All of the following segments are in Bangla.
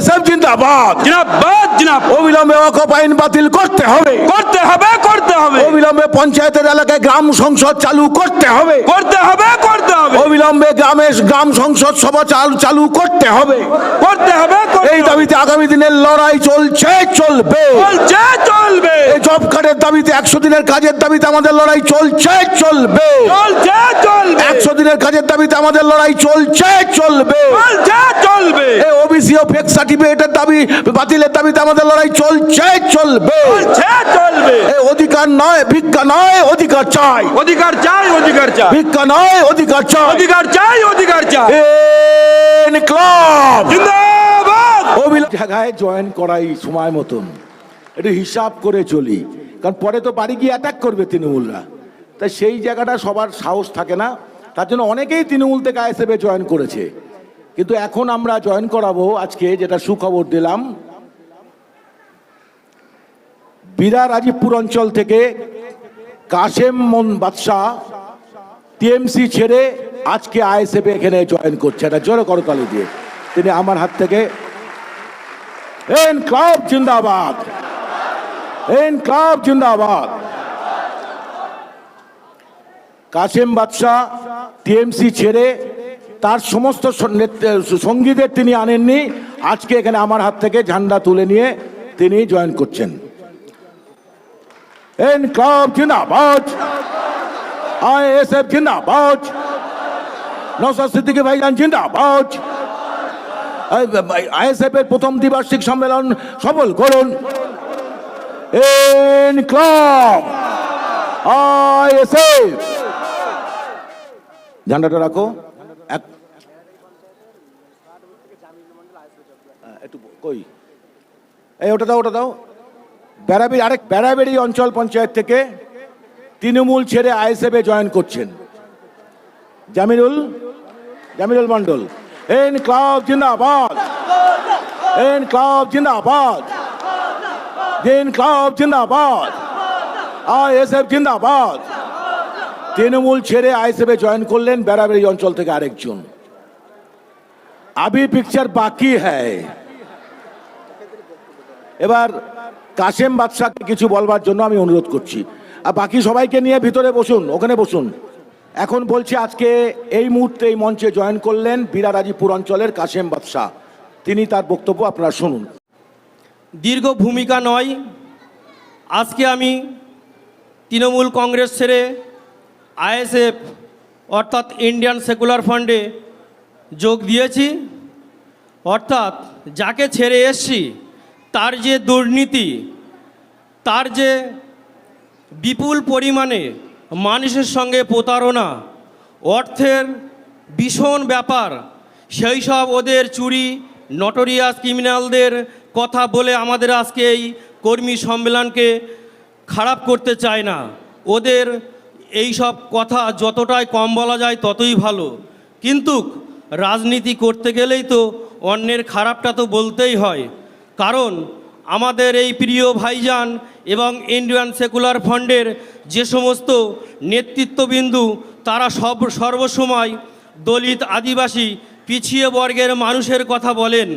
আইএসএফ জিন্দাবাদ। জিনাবাদ জিনাব। অবিলম্বে অকপ আইন বাতিল করতে হবে। করতে হবে করতে হবে। অবিলম্বে পঞ্চায়েতের এলাকায় গ্রাম সংসদ চালু করতে হবে। করতে হবে করতে হবে। অবিলম্বে গ্রামে গ্রাম সংসদ সভা চালু চালু করতে হবে। করতে হবে এই দাবিতে আগামী দিনের লড়াই চলছে চলবে। চলছে চলবে। এই জব কার্ডের দাবিতে একশো দিনের কাজের দাবিতে আমাদের লড়াই চলছে চলবে। চলছে চলবে। একশো দিনের কাজের দাবিতে আমাদের লড়াই চলছে চলবে। চলছে চলবে। এই ওবিসি ও ফেক সার্টিফিকেটের দাবি বাতিলের দাবিতে আমাদের লড়াই চলছে চলবে। চলবে। অধিকার নয় ভিক্ষা নয় অধিকার চাই। অধিকার চাই অধিকার চাই। ভিক্ষা নয় অধিকার চাই। অধিকার চাই অধিকার চাই। ক্লাব। জিন্দাবাদ। জায়গায় জয়েন করাই সময় মতন। একটু হিসাব করে চলি। কারণ পরে তো বাড়ি গিয়ে অ্যাটাক করবে তৃণমূলরা। তাই সেই জায়গাটা সবার সাহস থাকে না। তার জন্য অনেকেই তৃণমূল থেকে আইএসএফে জয়েন করেছে। কিন্তু এখন আমরা জয়েন করাবো আজকে যেটা সুখবর দিলাম। বিরা রাজীবপুর অঞ্চল থেকে কাশেম মন বাদশাহ টিএমসি ছেড়ে আজকে আইএসএফ এখানে জয়েন করছে। এটা জোরে করতালি দিয়ে। তিনি আমার হাত থেকে এন ক্লাব জিন্দাবাদ। এন ক্লাব জিন্দাবাদ। কাশেম বাদশাহ টিএমসি ছেড়ে তার সমস্ত সঙ্গীদের তিনি আনেননি। আজকে এখানে আমার হাত থেকে ঝান্ডা তুলে নিয়ে তিনি জয়েন করছেন। এন ক্লাব জিন্দাবাদ। আইএসএফ জিন্দাবাদ। নসাদ সিদ্দিকী ভাইজান জিন্দাবাদ। আইএসএফ এর প্রথম দ্বিবার্ষিক সম্মেলন সফল করুন। N club ISF. ঝান্ডাটা রাখো। একটু ওটা দাও ওটা দাও। বেড়াবেড়ি, আরেক বেড়াবেড়ি অঞ্চল পঞ্চায়েত থেকে তৃণমূল ছেড়ে আইএসএফ জয়েন করছেন। জামিনুল জামিনুল মন্ডল এন ক্লাব জিন্দাবাদ। এন ক্লাব জিন্দাবাদ। দিন ক্লাব জিন্দাবাদ। আইএসএফ জিন্দাবাদ। তৃণমূল ছেড়ে আইএসএফ জয়েন করলেন বেড়াবেড়ি অঞ্চল থেকে আরেকজন। আবি পিকচার বাকি হ্যায়। এবার কাশেম বাদশাহকে কিছু বলবার জন্য আমি অনুরোধ করছি। আর বাকি সবাইকে নিয়ে ভিতরে বসুন, ওখানে বসুন। এখন বলছি আজকে এই মুহূর্তে এই মঞ্চে জয়েন করলেন বিরারাজিপুর অঞ্চলের কাশেম বাদশাহ তিনি তার বক্তব্য আপনারা শুনুন। দীর্ঘ ভূমিকা নয়। আজকে আমি তৃণমূল কংগ্রেস ছেড়ে আইএসএফ অর্থাৎ ইন্ডিয়ান সেকুলার ফান্ডে যোগ দিয়েছি। অর্থাৎ যাকে ছেড়ে এসছি, তার যে দুর্নীতি, তার যে বিপুল পরিমাণে মানুষের সঙ্গে প্রতারণা, অর্থের ভীষণ ব্যাপার, সেই সব ওদের চুরি নটোরিয়াস ক্রিমিনালদের কথা বলে আমাদের আজকে এই কর্মী সম্মেলনকে খারাপ করতে চায় না। ওদের এই সব কথা যতটাই কম বলা যায় ততই ভালো। কিন্তু রাজনীতি করতে গেলেই তো অন্যের খারাপটা তো বলতেই হয়। কারণ আমাদের এই প্রিয় ভাইজান এবং ইন্ডিয়ান সেকুলার ফান্ডের যে সমস্ত নেতৃত্ববিন্দু, তারা সব সর্বসময় দলিত আদিবাসী, পিছিয়ে বর্গের মানুষের কথা বলেন।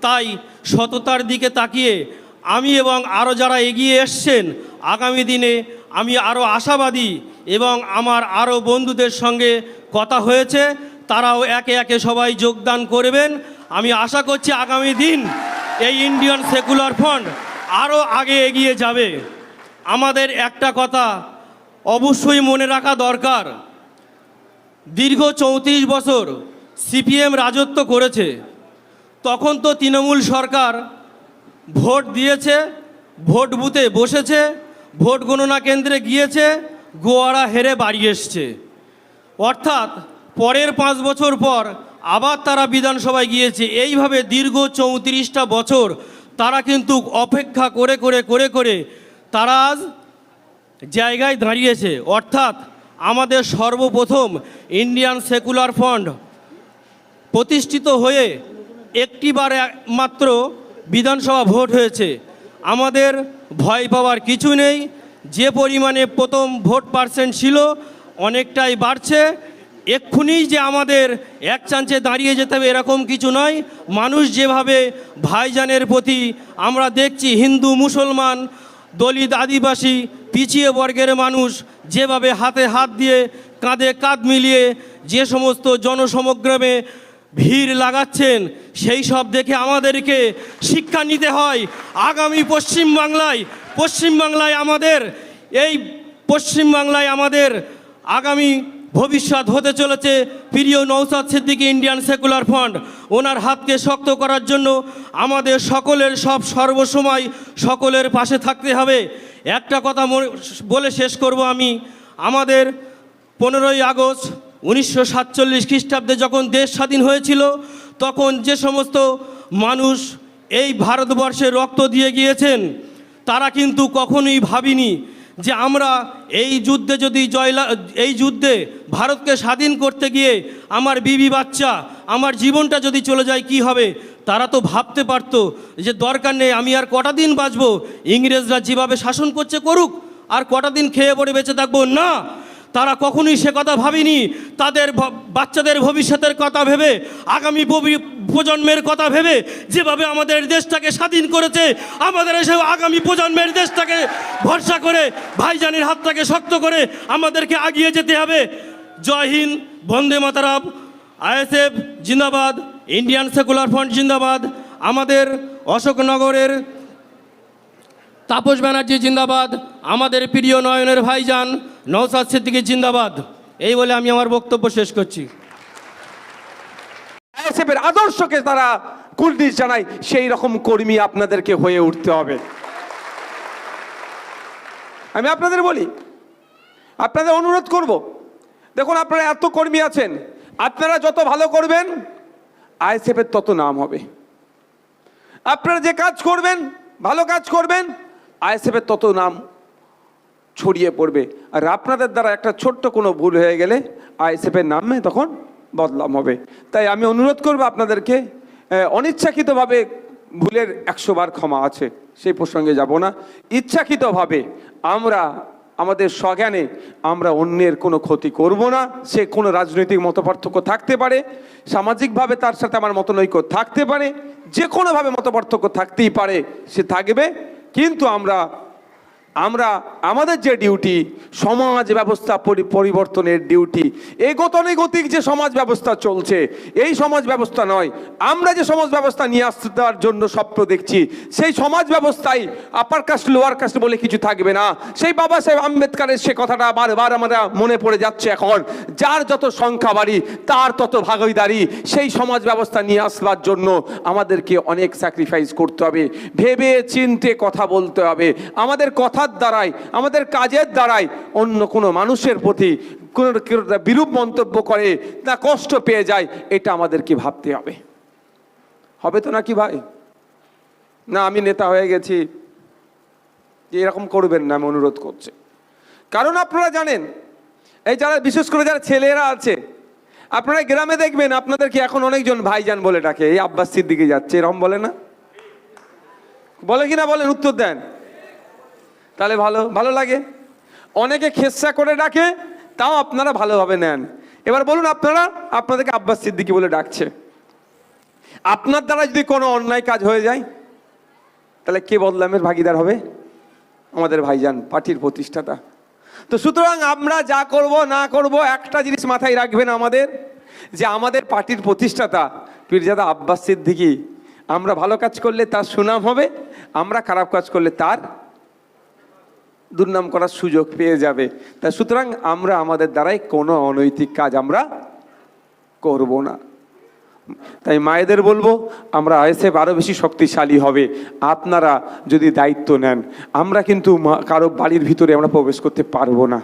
তাই সততার দিকে তাকিয়ে আমি এবং আরও যারা এগিয়ে এসছেন, আগামী দিনে আমি আরও আশাবাদী এবং আমার আরও বন্ধুদের সঙ্গে কথা হয়েছে, তারাও একে একে সবাই যোগদান করবেন। আমি আশা করছি আগামী দিন এই ইন্ডিয়ান সেকুলার ফান্ড আরও আগে এগিয়ে যাবে। আমাদের একটা কথা অবশ্যই মনে রাখা দরকার। দীর্ঘ চৌত্রিশ বছর সিপিএম রাজত্ব করেছে। তখন তো তৃণমূল সরকার ভোট দিয়েছে, ভোট বুথে বসেছে, ভোট গণনা কেন্দ্রে গিয়েছে গোয়ারা হেরে বাড়ি এসছে। অর্থাৎ পরের পাঁচ বছর পর আবার তারা বিধানসভায় গিয়েছে। এইভাবে দীর্ঘ চৌত্রিশটা বছর তারা কিন্তু অপেক্ষা করে করে করে করে তারা আজ জায়গায় দাঁড়িয়েছে। অর্থাৎ আমাদের সর্বপ্রথম ইন্ডিয়ান সেকুলার ফান্ড প্রতিষ্ঠিত হয়ে একটিবার মাত্র বিধানসভা ভোট হয়েছে। আমাদের ভয় পাওয়ার কিছু নেই। যে পরিমাণে প্রথম ভোট পার্সেন্ট ছিল, অনেকটাই বাড়ছে। এক্ষুনি যে আমাদের এক চান্সে দাঁড়িয়ে যেতে হবে এরকম কিছু নয়। মানুষ যেভাবে ভাইজানের প্রতি আমরা দেখছি, হিন্দু, মুসলমান, দলিত, আদিবাসী, পিছিয়ে বর্গের মানুষ যেভাবে হাতে হাত দিয়ে কাঁধে কাঁধ মিলিয়ে যে সমস্ত জনসমগ্রামে ভিড় লাগাচ্ছেন, সেই সব দেখে আমাদেরকে শিক্ষা নিতে হয়। আগামী পশ্চিমবাংলায় পশ্চিমবাংলায় আমাদের, এই পশ্চিমবাংলায় আমাদের আগামী ভবিষ্যৎ হতে চলেছে প্রিয় Nausad Siddiqui Indian secular front. ওনার হাতকে শক্ত করার জন্য আমাদের সকলের সব সর্বসময় সকলের পাশে থাকতে হবে। একটা কথা বলে শেষ করব আমি। আমাদের পনেরোই আগস্ট উনিশশো সাতচল্লিশ খ্রিস্টাব্দে যখন দেশ স্বাধীন হয়েছিল, তখন যে সমস্ত মানুষ এই ভারতবর্ষে রক্ত দিয়ে গিয়েছেন, তারা কিন্তু কখনোই ভাবিনি যে আমরা এই যুদ্ধে যদি জয়লা, এই যুদ্ধে ভারতকে স্বাধীন করতে গিয়ে আমার বিবি বাচ্চা, আমার জীবনটা যদি চলে যায় কি হবে? তারা তো ভাবতে পারতো যে দরকার নেই, আমি আর কটা দিন বাঁচবো? ইংরেজরা যেভাবে শাসন করছে করুক, আর কটা দিন খেয়ে পড়ে বেঁচে থাকব? না! তারা কখনোই সে কথা ভাবেনি। তাদের বাচ্চাদের ভবিষ্যতের কথা ভেবে, আগামী প্রজন্মের কথা ভেবে, যেভাবে আমাদের দেশটাকে স্বাধীন করেছে, আমাদের এসে আগামী প্রজন্মের দেশটাকে ভরসা করে, ভাইজানের হাতটাকে শক্ত করে আমাদেরকে আগিয়ে যেতে হবে। জয় হিন্দ, বন্দে মাতারাম। আইএসএফ জিন্দাবাদ, ইন্ডিয়ান সেকুলার ফ্রন্ট জিন্দাবাদ। আমাদের অশোকনগরের তাপস ব্যানার্জি জিন্দাবাদ, আমাদের প্রিয় নয়নের ভাইজান নৌসাদ সিদ্দিকী জিন্দাবাদ। এই বলে আমি আমার বক্তব্য শেষ করছি। আদর্শকে তারা কুর্নিশ জানায়, সেই রকম কর্মী আপনাদেরকে হয়ে উঠতে হবে। আমি আপনাদের বলি, আপনাদের অনুরোধ করব, দেখুন আপনারা এত কর্মী আছেন, আপনারা যত ভালো করবেন, আইএসএফের তত নাম হবে। আপনারা যে কাজ করবেন, ভালো কাজ করবেন আইএসএফের তত নাম ছড়িয়ে পড়বে। আর আপনাদের দ্বারা একটা ছোট্ট কোনো ভুল হয়ে গেলে আইএসএফের নামে তখন বদলাম হবে। তাই আমি অনুরোধ করব আপনাদেরকে অনিচ্ছাকৃতভাবে ভুলের একশো বার ক্ষমা আছে, সেই প্রসঙ্গে যাব না। ইচ্ছাকৃতভাবে আমরা, আমাদের স্বজ্ঞানে আমরা অন্যের কোনো ক্ষতি করব না, সে কোনো রাজনৈতিক মতপার্থক্য থাকতে পারে, সামাজিকভাবে তার সাথে আমার মতনৈক্য থাকতে পারে যে কোনোভাবে মতপার্থক্য থাকতেই পারে, সে থাকবে। কিন্তু আমরা আমরা, আমাদের যে ডিউটি সমাজ ব্যবস্থা পরিবর্তনের ডিউটি এই গতানুগতিক যে সমাজ ব্যবস্থা চলছে, এই সমাজ ব্যবস্থা নয়। আমরা যে সমাজ ব্যবস্থা নিয়ে আসতে দেওয়ার জন্য স্বপ্ন দেখছি, সেই সমাজ ব্যবস্থায় আপার কাস্ট লোয়ার কাস্ট বলে কিছু থাকবে না। সেই বাবা সাহেব আম্বেদকারের সে কথাটা বারবার আমরা মনে পড়ে যাচ্ছে এখন। যার যত সংখ্যা বাড়ি, তার তত ভাগিদারি সেই সমাজ ব্যবস্থা নিয়ে আসবার জন্য আমাদেরকে অনেক স্যাক্রিফাইস করতে হবে। ভেবে চিনতে কথা বলতে হবে। আমাদের কথার দ্বারাই, আমাদের কাজের দ্বারাই অন্য কোনো মানুষের প্রতি কোনো বিরূপ মন্তব্য করে তা কষ্ট পেয়ে যায়, এটা আমাদেরকে ভাবতে হবে। হবে তো নাকি ভাই? না, আমি নেতা হয়ে গেছি। এরকম করবেন না, আমি অনুরোধ করছি। কারণ আপনারা জানেন, এই যারা, বিশেষ করে যারা ছেলেরা আছে, আপনারা গ্রামে দেখবেন আপনাদেরকে এখন অনেকজন ভাইজান বলে ডাকে, এই আব্বাস সিদ্দিকে যাচ্ছে এরকম বলে না? বলে কিনা বলেন, উত্তর দেন। তাহলে ভালো ভালো লাগে। অনেকে খেসা করে ডাকে, তাও আপনারা ভালোভাবে নেন। এবার বলুন আপনারা, আপনাদেরকে আব্বাস সিদ্দিকি বলে ডাকছে। আপনার দ্বারা যদি কোনো অন্যায় কাজ হয়ে যায়, তাহলে কে বদলামের ভাগিদার হবে? আমাদের ভাইজান, পার্টির প্রতিষ্ঠাতা। তো সুতরাং আমরা যা করব, না করব, একটা জিনিস মাথায় রাখবেন আমাদের, যে আমাদের পার্টির প্রতিষ্ঠাতা, পীরজাদা আব্বাস সিদ্দিকি, আমরা ভালো কাজ করলে তার সুনাম হবে, আমরা খারাপ কাজ করলে তার দুর্নাম করার সুযোগ পেয়ে যাবে। তা সুতরাং আমরা আমাদের দ্বারাই কোনো অনৈতিক কাজ আমরা করব না। তাই মায়েদের বলব, আমরা আইএসএফ আরও বেশি শক্তিশালী হবে। আপনারা যদি দায়িত্ব নেন, আমরা কিন্তু কারও বাড়ির ভিতরে আমরা প্রবেশ করতে পারব না।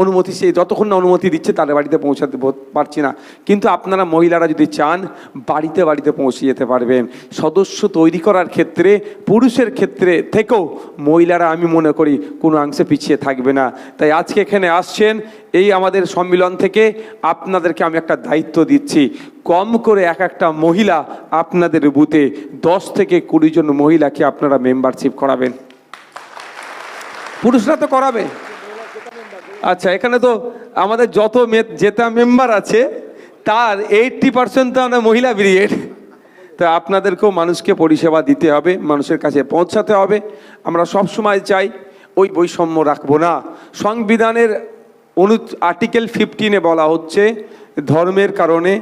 অনুমতি, সে যতক্ষণ না অনুমতি দিচ্ছে তাদের বাড়িতে পৌঁছাতে পারছি না। কিন্তু আপনারা মহিলারা যদি চান, বাড়িতে বাড়িতে পৌঁছে যেতে পারবেন। সদস্য তৈরি করার ক্ষেত্রে, পুরুষের ক্ষেত্রে থেকেও মহিলারা, আমি মনে করি, কোনো অংশে পিছিয়ে থাকবে না। তাই আজকে এখানে আসছেন, এই আমাদের সম্মিলন থেকে আপনাদেরকে আমি একটা দায়িত্ব দিচ্ছি। কম করে এক একটা মহিলা আপনাদের বুথে, দশ থেকে কুড়ি জন মহিলাকে আপনারা মেম্বারশিপ করাবেন। পুরুষরা তো করাবে। আচ্ছা এখানে তো আমাদের যত জেতা মেম্বার আছে, তার এইটটি পার্সেন্ট তো আমরা মহিলা ব্রিগেড তো আপনাদেরকেও মানুষকে পরিষেবা দিতে হবে, মানুষের কাছে পৌঁছাতে হবে। আমরা সব সময় চাই ওই বৈষম্য রাখব না। সংবিধানের অনু আর্টিকেল ফিফটিনে বলা হচ্ছে, ধর্মের কারণে,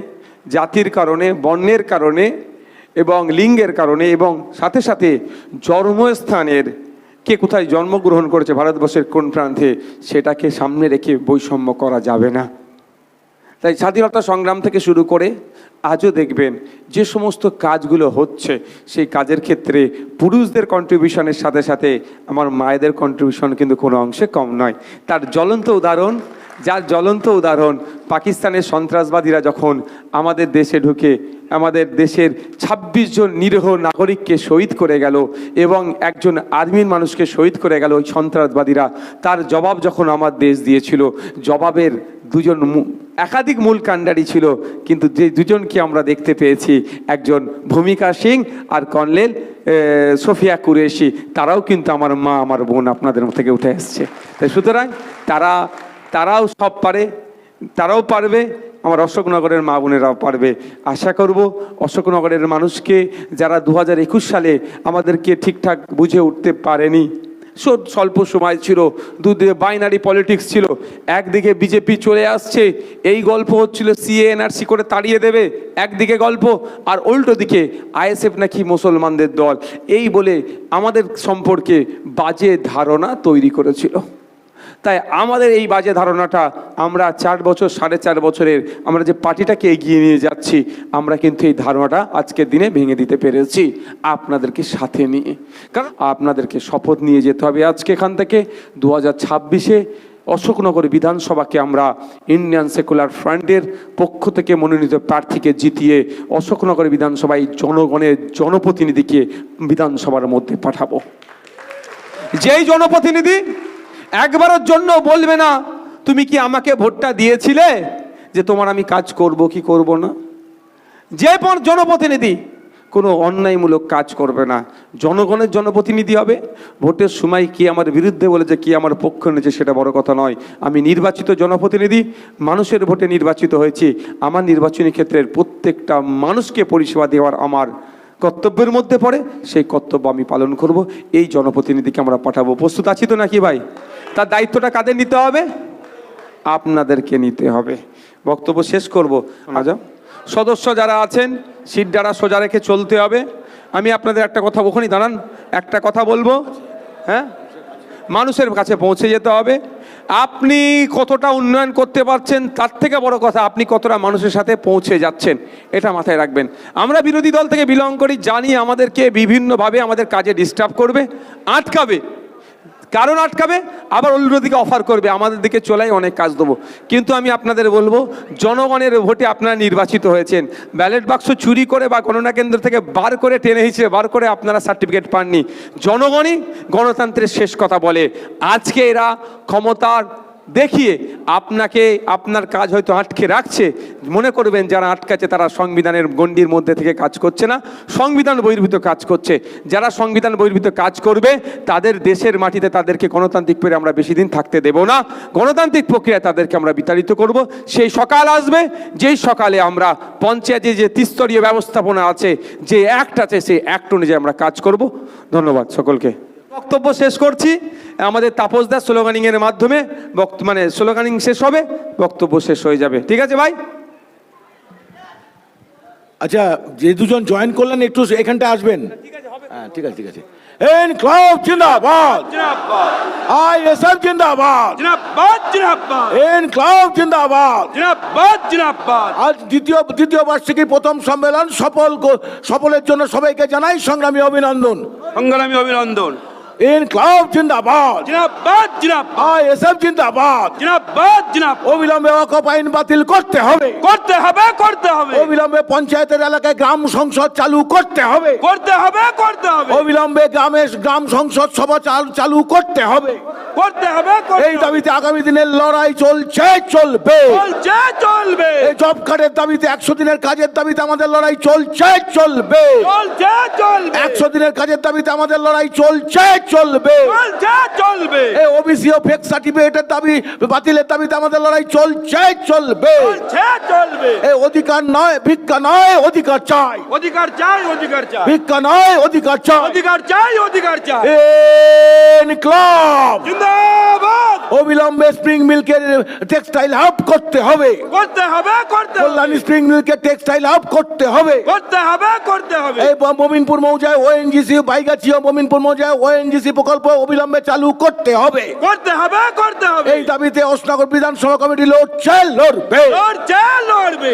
জাতির কারণে, বর্ণের কারণে এবং লিঙ্গের কারণে এবং সাথে সাথে জন্মস্থানের কে কোথায় জন্মগ্রহণ করেছে ভারতবর্ষের কোন প্রান্তে, সেটাকে সামনে রেখে বৈষম্য করা যাবে না। তাই স্বাধীনতা সংগ্রাম থেকে শুরু করে আজও দেখবেন যে সমস্ত কাজগুলো হচ্ছে, সেই কাজের ক্ষেত্রে পুরুষদের কন্ট্রিবিউশনের সাথে সাথে আমার মায়েদের কন্ট্রিবিউশন কিন্তু কোনো অংশে কম নয়। তার জ্বলন্ত উদাহরণ যার জ্বলন্ত উদাহরণ পাকিস্তানের সন্ত্রাসবাদীরা যখন আমাদের দেশে ঢুকে, আমাদের দেশের ২৬ জন নিরীহ নাগরিককে শহীদ করে গেল এবং একজন আর্মির মানুষকে শহীদ করে গেল ওই সন্ত্রাসবাদীরা, তার জবাব যখন আমার দেশ দিয়েছিল, জবাবের দুজন একাধিক মূল কাণ্ডারি ছিল, কিন্তু যে দুজনকে আমরা দেখতে পেয়েছি, একজন ভূমিকা সিং আর কর্নেল সোফিয়া কুরেশি, তারাও কিন্তু আমার মা, আমার বোন আপনাদের থেকে উঠে এসছে। তাই সুতরাং তারা তারাও সব পারে, তারাও পারবে, আমার অশোকনগরের মা বোনেরাও পারবে। আশা করব অশোকনগরের মানুষকে যারা দু হাজার একুশ সালে আমাদেরকে ঠিকঠাক বুঝে উঠতে পারেনি স্বল্প সময় ছিল, দুদিকে বাইনারি পলিটিক্স ছিল, একদিকে বিজেপি চলে আসছে, এই গল্প হচ্ছিল সিএ এনআরসি করে তাড়িয়ে দেবে, একদিকে গল্প, আর উল্টো দিকে আইএসএফ নাকি মুসলমানদের দল। এই বলে আমাদের সম্পর্কে বাজে ধারণা তৈরি করেছিল। তাই আমাদের এই বাজে ধারণাটা আমরা চার বছর, সাড়ে চার বছরের আমরা যে পার্টিটাকে এগিয়ে নিয়ে যাচ্ছি, আমরা কিন্তু এই ধারণাটা আজকের দিনে ভেঙে দিতে পেরেছি আপনাদেরকে সাথে নিয়ে। কারণ আপনাদেরকে শপথ নিয়ে যেতে হবে আজকে এখান থেকে। দু হাজার ছাব্বিশে অশোকনগর বিধানসভাকে আমরা ইন্ডিয়ান সেকুলার ফ্রন্টের পক্ষ থেকে মনোনীত প্রার্থীকে জিতিয়ে অশোকনগর বিধানসভায় জনগণের জনপ্রতিনিধিকে বিধানসভার মধ্যে পাঠাবো। যেই জনপ্রতিনিধি একবারের জন্য বলবে না, তুমি কি আমাকে ভোটটা দিয়েছিলে যে তোমার আমি কাজ করব কি করব না? যে পর জনপ্রতিনিধি কোনো অন্যায়মূলক কাজ করবে না। জনগণের জনপ্রতিনিধি হবে। ভোটের সময় কি আমার বিরুদ্ধে বলেছে, কি আমার পক্ষ নিয়েছে সেটা বড় কথা নয়। আমি নির্বাচিত জনপ্রতিনিধি, মানুষের ভোটে নির্বাচিত হয়েছি। আমার নির্বাচনী ক্ষেত্রের প্রত্যেকটা মানুষকে পরিষেবা দেওয়ার আমার কর্তব্যের মধ্যে পড়ে সেই কর্তব্য আমি পালন করব। এই জনপ্রতিনিধিকে আমরা পাঠাবো। প্রস্তুত আছি তো নাকি ভাই? তার দায়িত্বটা কাদের নিতে হবে? আপনাদেরকে নিতে হবে। বক্তব্য শেষ করব। আজা সদস্য যারা আছেন সিট দ্বারা সোজা রেখে চলতে হবে। আমি আপনাদের একটা কথা ওখানে দাঁড়ান। একটা কথা বলব। হ্যাঁ? মানুষের কাছে পৌঁছে যেতে হবে। আপনি কতটা উন্নয়ন করতে পারছেন, তার থেকে বড় কথা আপনি কতটা মানুষের সাথে পৌঁছে যাচ্ছেন, এটা মাথায় রাখবেন। আমরা বিরোধী দল থেকে বিলং করি, জানি আমাদেরকে বিভিন্নভাবে আমাদের কাজে ডিস্টার্ব করবে, আটকাবে। কারণ আটকাবে, আবার অন্যদিকে অফার করবে, আমাদের দিকে চলাই অনেক কাজ দেবো। কিন্তু আমি আপনাদের বলব, জনগণের ভোটে আপনারা নির্বাচিত হয়েছেন। ব্যালট বাক্স চুরি করে বা গণনা কেন্দ্র থেকে বার করে টেনে হিসেবে, বার করে আপনারা সার্টিফিকেট পাননি। জনগণই গণতন্ত্রের শেষ কথা বলে, আজকে এরা ক্ষমতার দেখিয়ে আপনাকে, আপনার কাজ হয়তো আটকে রাখছে। মনে করবেন যারা আটকাচ্ছে তারা সংবিধানের গণ্ডির মধ্যে থেকে কাজ করছে না, সংবিধান বহির্ভূত কাজ করছে। যারা সংবিধান বহির্ভূত কাজ করবে, তাদের দেশের মাটিতে তাদেরকে গণতান্ত্রিক পেরে আমরা বেশি দিন থাকতে দেব না। গণতান্ত্রিক প্রক্রিয়ায় তাদেরকে আমরা বিতাড়িত করব। সেই সকাল আসবে, যেই সকালে আমরা পঞ্চায়েতে যে ত্রিস্তরীয় ব্যবস্থাপনা আছে, যে অ্যাক্ট আছে, সেই অ্যাক্ট অনুযায়ী আমরা কাজ করব। ধন্যবাদ সকলকে। বক্তব্য শেষ করছি। আমাদের তাপসদার স্লোগানিংয়ের মাধ্যমে বক্ত মানে স্লোগানিং শেষ হবে বক্তব্য শেষ হয়ে যাবে। ঠিক আছে ভাই? আচ্ছা যে দুজন জয়েন করলেন একটু এখানটা আসবেন। হ্যাঁ, ঠিক আছে ঠিক আছে এন ক্লাব জিন্দাবাদ। আই এস এফ জিন্দাবাদ। জিন্দাবাদ জিন্দাবাদ। এন ক্লাব জিন্দাবাদ। জিন্দাবাদ দ্বিতীয় দ্বিতীয় বার্ষিকী প্রথম সম্মেলন। সফল সফলের জন্য সবাইকে জানাই সংগ্রামী অভিনন্দন। সংগ্রামী অভিনন্দন। এন ক্লাব জিন্দাবাদ जिनाबाद जिनाबाद আই এস এফ জিন্দাবাদ जिनाबाद जिनाबाद অবিলম্বে অকপ আইন বাতিল করতে হবে করতে হবে করতে হবে অবিলম্বে পঞ্চায়েতের এলাকায় গ্রাম সংসদ চালু করতে হবে করতে হবে করতে হবে অবিলম্বে গ্রামে গ্রাম সংসদ সভা চাল- চালু করতে হবে করতে হবে করতে এই হবে। দাবিতে আগামী দিনের লড়াই চলছে চলবে চলছে চলবে এই জব কার্ডের দাবিতে একশো দিনের কাজের দাবিতে আমাদের লড়াই চলছে চলবে চলছে চলবে একশো দিনের কাজের দাবিতে আমাদের লড়াই চলছে চলবে। চলবে। এই ওবিসি ও ফেক সার্টিফিকেটের দাবি বাতিলের দাবিতে আমাদের লড়াই চলছে চলবে। চলবে। এই অধিকার নয় ভিক্ষা নয় অধিকার চাই। অধিকার চাই অধিকার চাই। ভিক্ষা নয় অধিকার চাই। অধিকার চাই অধিকার চাই। ক্লাব জিন্দাবাদ। অবিলম্বে স্প্রিং মিল্কের টেক্সটাইল হাব করতে হবে। করতে হবে করতে হবে। কল্যাণী স্প্রিং মিল্কের টেক্সটাইল হাব করতে হবে। করতে হবে করতে হবে। এই মোমিনপুর মৌজায় ওএনজিসি বাইগাছি ও মোমিনপুর মৌজায় ওএনজিসি প্রকল্প অবিলম্বে চালু করতে হবে। করতে হবে করতে হবে। এই দাবিতে অশনগর বিধানসভা কমিটি লড়ছে লড়বে। লড়ছে লড়বে।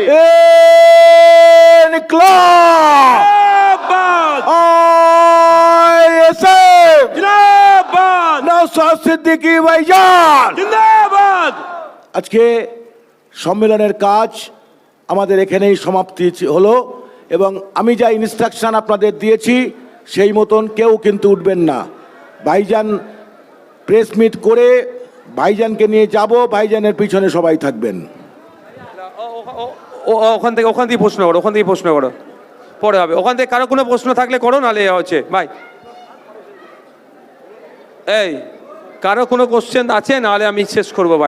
সিদ্দিকী ভাইজান! আজকে সম্মেলনের কাজ আমাদের এখানেই সমাপ্তি হলো এবং আমি যা ইনস্ট্রাকশন আপনাদের দিয়েছি সেই মতন কেউ কিন্তু উঠবেন না। ভাইজান প্রেস মিট করে ভাইজানকে নিয়ে যাব, ভাইজানের পিছনে সবাই থাকবেন। ওখান থেকে ওখান থেকে প্রশ্ন করো, ওখান থেকে প্রশ্ন করো। পরে হবে। ওখান থেকে কারও কোনো প্রশ্ন থাকলে করো, নাহলে হচ্ছে। ভাই। এই, কারও কোনো কোশ্চেন আছে, নাহলে আমি শেষ করব